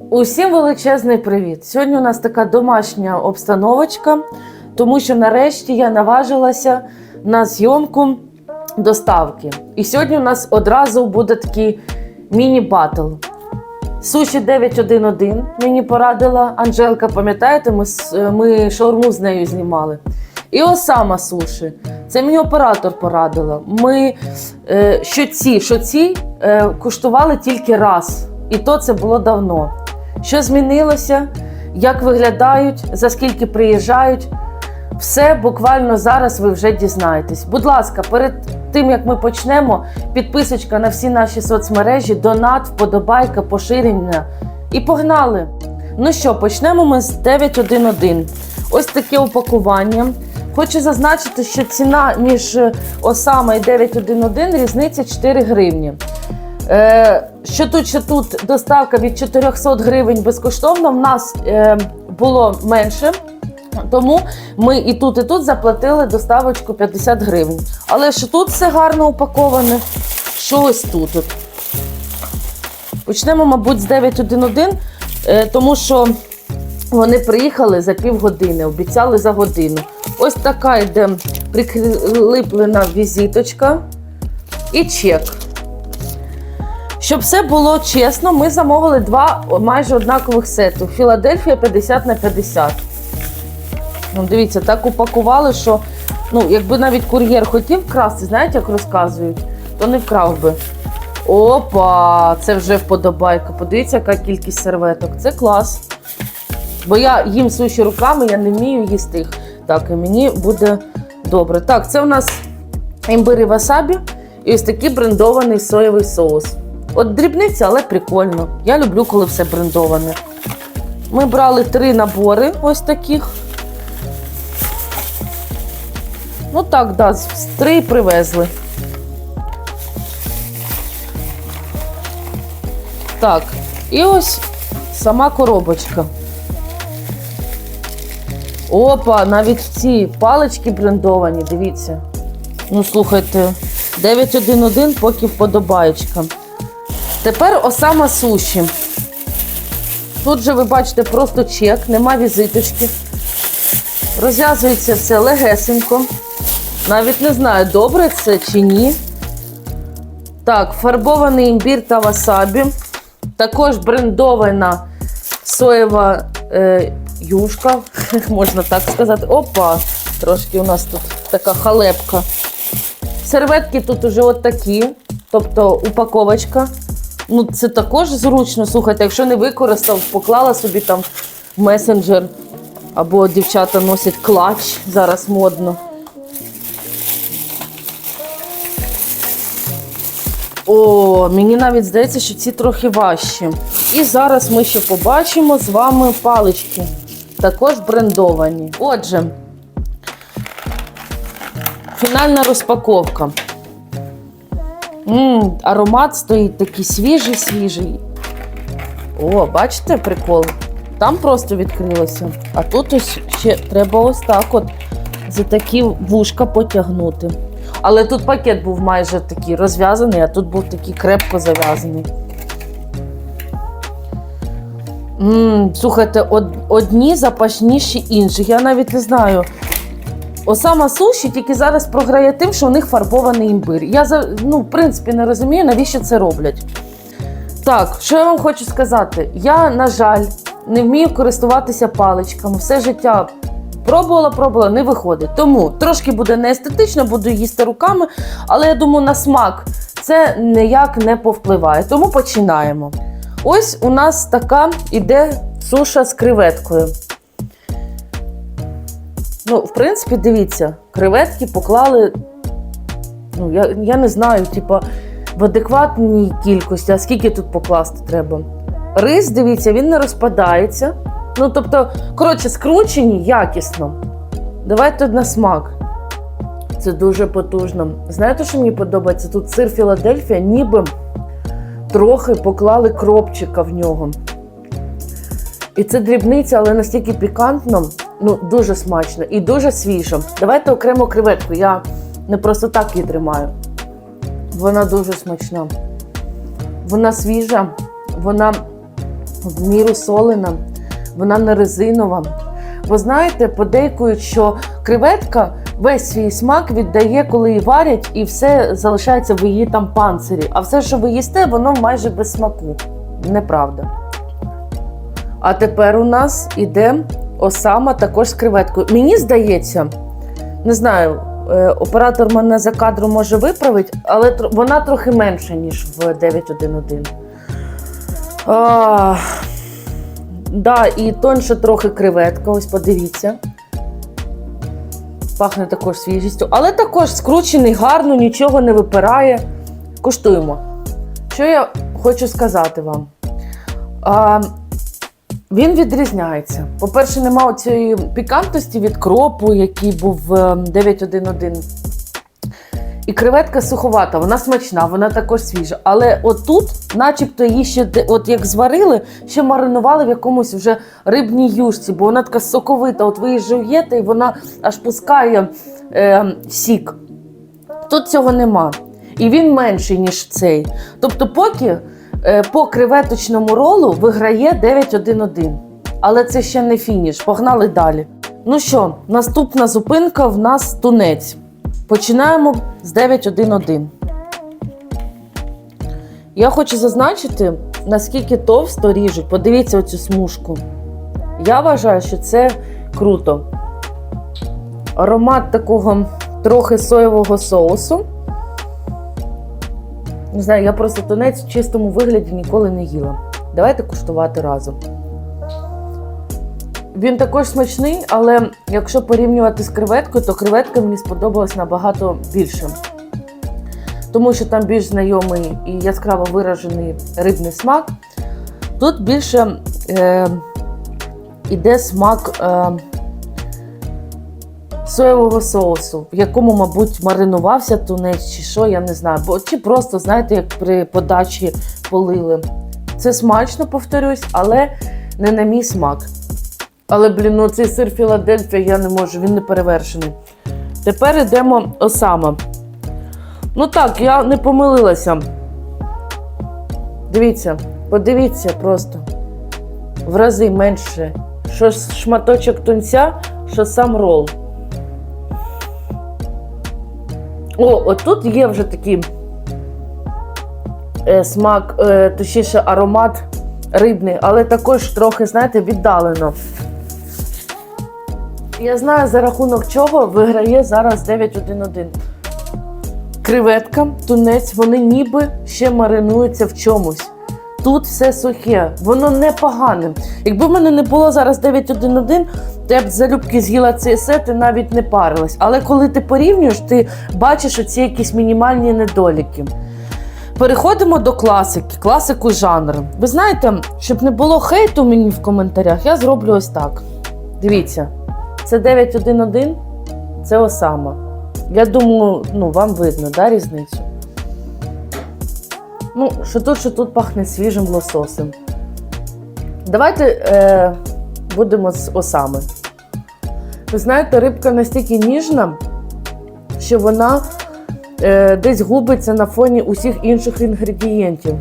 Усім величезний привіт! Сьогодні у нас така домашня обстановочка, тому що нарешті я наважилася на зйомку доставки. І сьогодні у нас одразу буде такий міні-батл. Суші 911 мені порадила Анжелка, пам'ятаєте, ми, ми шаурму з нею знімали. І Осама суші. Це мені оператор порадила. Ми е, що ці, що ці е, куштували тільки раз. І то це було давно. Що змінилося, як виглядають, за скільки приїжджають. Все буквально зараз ви вже дізнаєтесь. Будь ласка, перед тим як ми почнемо, підписочка на всі наші соцмережі, донат, вподобайка, поширення. І погнали! Ну що, почнемо ми з 911. Ось таке упакування. Хочу зазначити, що ціна між Осама і 911 різниця 4 гривні. Е, що тут, що тут доставка від 400 гривень безкоштовно, в нас е, було менше. Тому ми і тут, і тут заплатили доставочку 50 гривень. Але що тут все гарно упаковане, що ось тут. от. Почнемо, мабуть, з 911, е, тому що вони приїхали за півгодини, обіцяли за годину. Ось така йде прикріплена візиточка і чек. Щоб все було чесно, ми замовили два майже однакових сету. Філадельфія 50 на 50. Ну, дивіться, так упакували, що ну, якби навіть кур'єр хотів красти, знаєте, як розказують, то не вкрав би. Опа, це вже вподобайка. Подивіться, яка кількість серветок. Це клас. Бо я їм суші руками, я не вмію їсти їх. Так, і мені буде добре. Так, це у нас імбир і васабі і ось такий брендований соєвий соус. От дрібниця, але прикольно. Я люблю, коли все брендоване. Ми брали три набори ось таких. Ну так, да, три привезли. Так, і ось сама коробочка. Опа, навіть ці палички брендовані, дивіться. Ну, слухайте, 911 поки вподобаєчка. Тепер осама суші. Тут же ви бачите просто чек, нема візиточки. Розв'язується все легесенько. Навіть не знаю, добре це чи ні. Так, фарбований імбір та васабі. Також брендована соєва е, юшка, можна так сказати. Опа! Трошки у нас тут така халепка. Серветки тут уже от такі, тобто упаковочка. Ну, це також зручно. Слухайте, якщо не використав, поклала собі там месенджер. Або дівчата носять клач, зараз модно. О, мені навіть здається, що ці трохи важчі. І зараз ми ще побачимо з вами палички. Також брендовані. Отже, фінальна розпаковка. М, аромат стоїть такий свіжий, свіжий. О, бачите прикол? Там просто відкрилося. А тут ось ще треба ось так от за такі вушка потягнути. Але тут пакет був майже такий розв'язаний, а тут був такий крепко зав'язаний. слухайте, од- одні запашніші інших. Я навіть не знаю. Осама суші тільки зараз програє тим, що у них фарбований імбир. Я ну, в принципі не розумію, навіщо це роблять. Так, що я вам хочу сказати? Я, на жаль, не вмію користуватися паличками. Все життя пробувала, пробувала, не виходить. Тому трошки буде неестетично, буду їсти руками, але я думаю, на смак це ніяк не повпливає. Тому починаємо. Ось у нас така іде суша з креветкою. Ну, в принципі, дивіться, креветки поклали. Ну, я, я не знаю, типа, в адекватній кількості, а скільки тут покласти треба. Рис, дивіться, він не розпадається. Ну, тобто, коротше, скручені якісно. Давайте на смак. Це дуже потужно. Знаєте, що мені подобається? Тут сир Філадельфія, ніби трохи поклали кропчика в нього. І це дрібниця, але настільки пікантно, ну дуже смачно і дуже свіжо. Давайте окремо креветку. Я не просто так її тримаю. Вона дуже смачна. Вона свіжа, вона в міру солена, вона не резинова. Бо знаєте, подейкують, що креветка весь свій смак віддає, коли її варять, і все залишається в її там панцирі. А все, що ви їсте, воно майже без смаку. Неправда. А тепер у нас іде осама також з креветкою. Мені здається, не знаю, е, оператор мене за кадром може виправити, але вона трохи менша, ніж в 911. А, да, і тонше трохи креветка, ось подивіться. Пахне також свіжістю, але також скручений гарно, нічого не випирає. Куштуємо. Що я хочу сказати вам? А, він відрізняється. По-перше, нема цієї пікантності від кропу, який був 911. І креветка суховата, вона смачна, вона також свіжа. Але отут, начебто, її ще от як зварили, ще маринували в якомусь вже рибній юшці, бо вона така соковита. От ви її жуєте, і вона аж пускає е, сік. Тут цього нема. І він менший, ніж цей. Тобто, поки е, по креветочному ролу виграє 9-1-1. Але це ще не фініш. Погнали далі. Ну що, наступна зупинка в нас тунець. Починаємо з 9-1-1. Я хочу зазначити, наскільки товсто ріжуть. Подивіться оцю смужку. Я вважаю, що це круто. Аромат такого трохи соєвого соусу. Не знаю, я просто тунець в чистому вигляді ніколи не їла. Давайте куштувати разом. Він також смачний, але якщо порівнювати з креветкою, то креветка мені сподобалась набагато більше. Тому що там більш знайомий і яскраво виражений рибний смак. Тут більше е, іде смак е, соєвого соусу, в якому, мабуть, маринувався тунець, чи що, я не знаю. Бо, чи просто, знаєте, як при подачі полили. Це смачно, повторюсь, але не на мій смак. Але, блін, ну цей сир Філадельфія я не можу, він не перевершений. Тепер йдемо осама. Ну так, я не помилилася. Дивіться, подивіться просто. В рази менше. Що шматочок тунця, що сам рол. О, отут є вже такий е, смак, е, точніше, аромат рибний, але також трохи, знаєте, віддалено. Я знаю, за рахунок чого виграє зараз 9-1-1. Креветка, тунець, вони ніби ще маринуються в чомусь. Тут все сухе, воно не погане. Якби в мене не було зараз 9-1-1, то я б залюбки з'їла цей сет і навіть не парилась. Але коли ти порівнюєш, ти бачиш оці якісь мінімальні недоліки. Переходимо до класики, класику жанру. Ви знаєте, щоб не було хейту мені в коментарях, я зроблю ось так. Дивіться, це 911, це Осама. Я думаю, ну, вам видно, да, різницю? Ну, що тут, що тут пахне свіжим лососем. Давайте е, будемо з осами. Ви знаєте, рибка настільки ніжна, що вона е, десь губиться на фоні усіх інших інгредієнтів.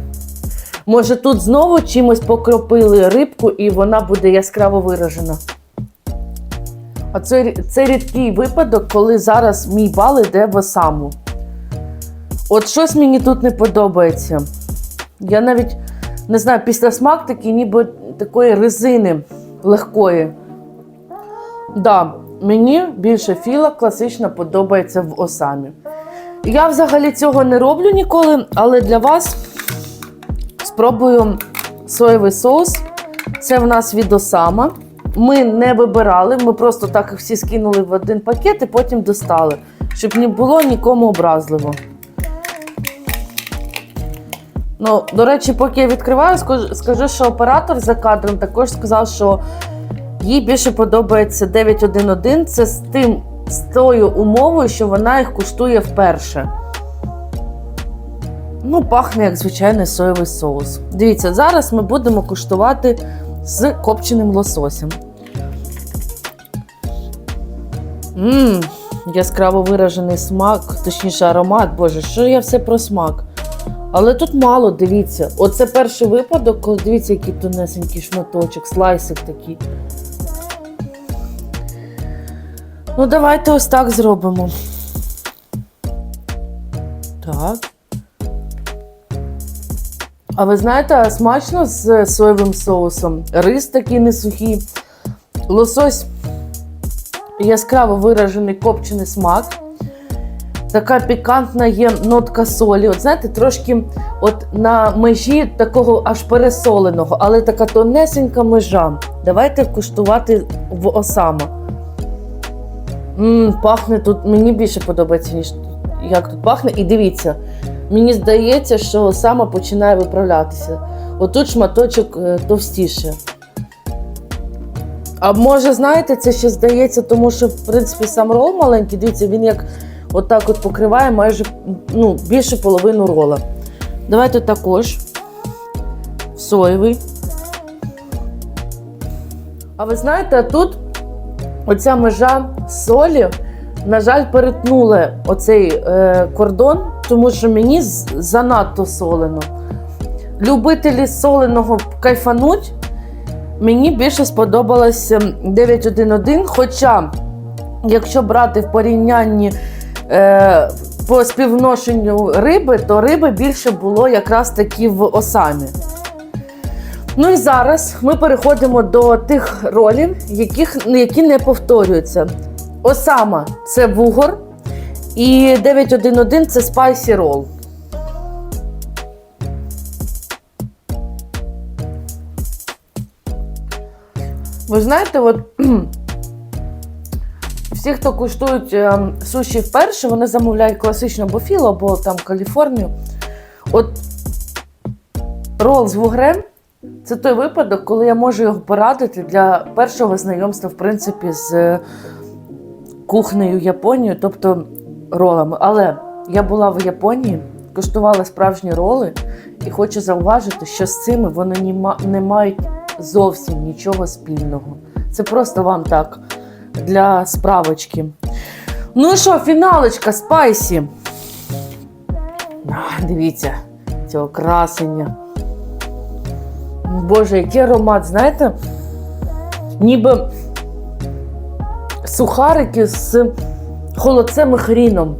Може, тут знову чимось покропили рибку і вона буде яскраво виражена. А це, це рідкий випадок, коли зараз мій бал йде в осаму. От щось мені тут не подобається. Я навіть не знаю, після смак такий, ніби такої резини легкої. Да, мені більше філа класична подобається в осамі. Я взагалі цього не роблю ніколи, але для вас спробую соєвий соус. Це в нас від осама. Ми не вибирали, ми просто так їх всі скинули в один пакет і потім достали, щоб не було нікому образливо. Ну, до речі, поки я відкриваю, скажу, що оператор за кадром також сказав, що їй більше подобається 911. Це з тим з тою умовою, що вона їх куштує вперше. Ну, пахне як звичайний соєвий соус. Дивіться, зараз ми будемо куштувати з копченим лососем. Мм, яскраво виражений смак, точніше аромат. Боже, що я все про смак? Але тут мало, дивіться. Оце перший випадок, коли дивіться, який тонесенький шматочок, слайсик такий. Ну, давайте ось так зробимо. Так. А ви знаєте, смачно з соєвим соусом? Рис такий не сухий, лосось яскраво виражений копчений смак. Така пікантна є нотка солі. От знаєте, трошки от на межі такого аж пересоленого, але така тонесенька межа. Давайте куштувати в осама. М, пахне тут, мені більше подобається, ніж як тут пахне. І дивіться, мені здається, що сама починає виправлятися. Отут шматочок е, товстіше. А може, знаєте, це ще здається, тому що, в принципі, сам рол маленький, дивіться, він як отак от покриває майже ну, більше половину рола. Давайте також соєвий. А ви знаєте, тут оця межа солі, на жаль, перетнула оцей е, кордон, тому що мені занадто солено. Любителі соленого кайфануть. Мені більше сподобалося 911, хоча, якщо брати в порівнянні е, по співношенню риби, то риби більше було якраз таки в осамі. Ну і зараз ми переходимо до тих ролів, яких, які не повторюються. Осама це вугор, і 911 це спайсі рол. Ви знаєте, от всі, хто куштують е, суші вперше, вони замовляють класичну бофіло або там Каліфорнію. От рол з вугрем це той випадок, коли я можу його порадити для першого знайомства, в принципі, з е, кухнею Японії, тобто ролами. Але я була в Японії, куштувала справжні роли, і хочу зауважити, що з цими вони не мають зовсім нічого спільного. Це просто вам так для справочки. Ну і що, фіналочка спайсі. Дивіться, цього красення. Боже, який аромат, знаєте? Ніби сухарики з холодцем і хріном.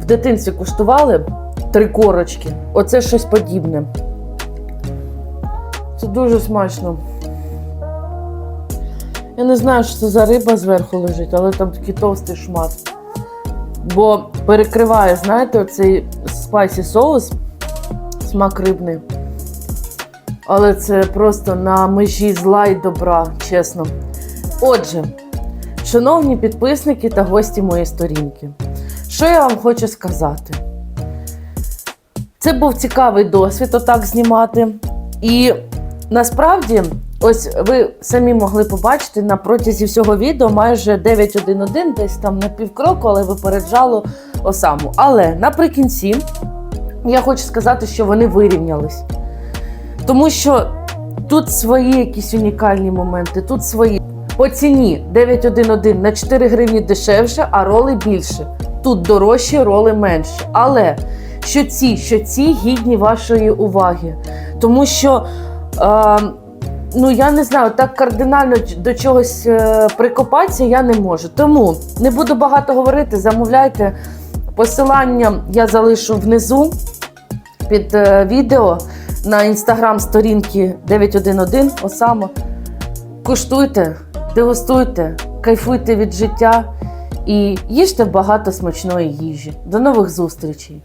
В дитинстві куштували три корочки. Оце щось подібне. Це дуже смачно. Я не знаю, що це за риба зверху лежить, але там такий товстий шмат. Бо перекриває, знаєте, оцей спайсі соус, смак рибний. Але це просто на межі зла і добра, чесно. Отже, шановні підписники та гості моєї сторінки, що я вам хочу сказати? Це був цікавий досвід, отак знімати. І насправді, ось ви самі могли побачити на протязі всього відео майже 9.1.1, десь там на півкроку, але випереджало осаму. Але наприкінці я хочу сказати, що вони вирівнялись. Тому що тут свої якісь унікальні моменти, тут свої. По ціні 911 на 4 гривні дешевше, а роли більше. Тут дорожчі, роли менше. Але що ці, що ці гідні вашої уваги. Тому що, е, ну я не знаю, так кардинально до чогось е, прикопатися я не можу. Тому не буду багато говорити, замовляйте. Посилання я залишу внизу під е, відео на інстаграм сторінки 911 Осамо. Куштуйте, дегустуйте, кайфуйте від життя і їжте багато смачної їжі. До нових зустрічей!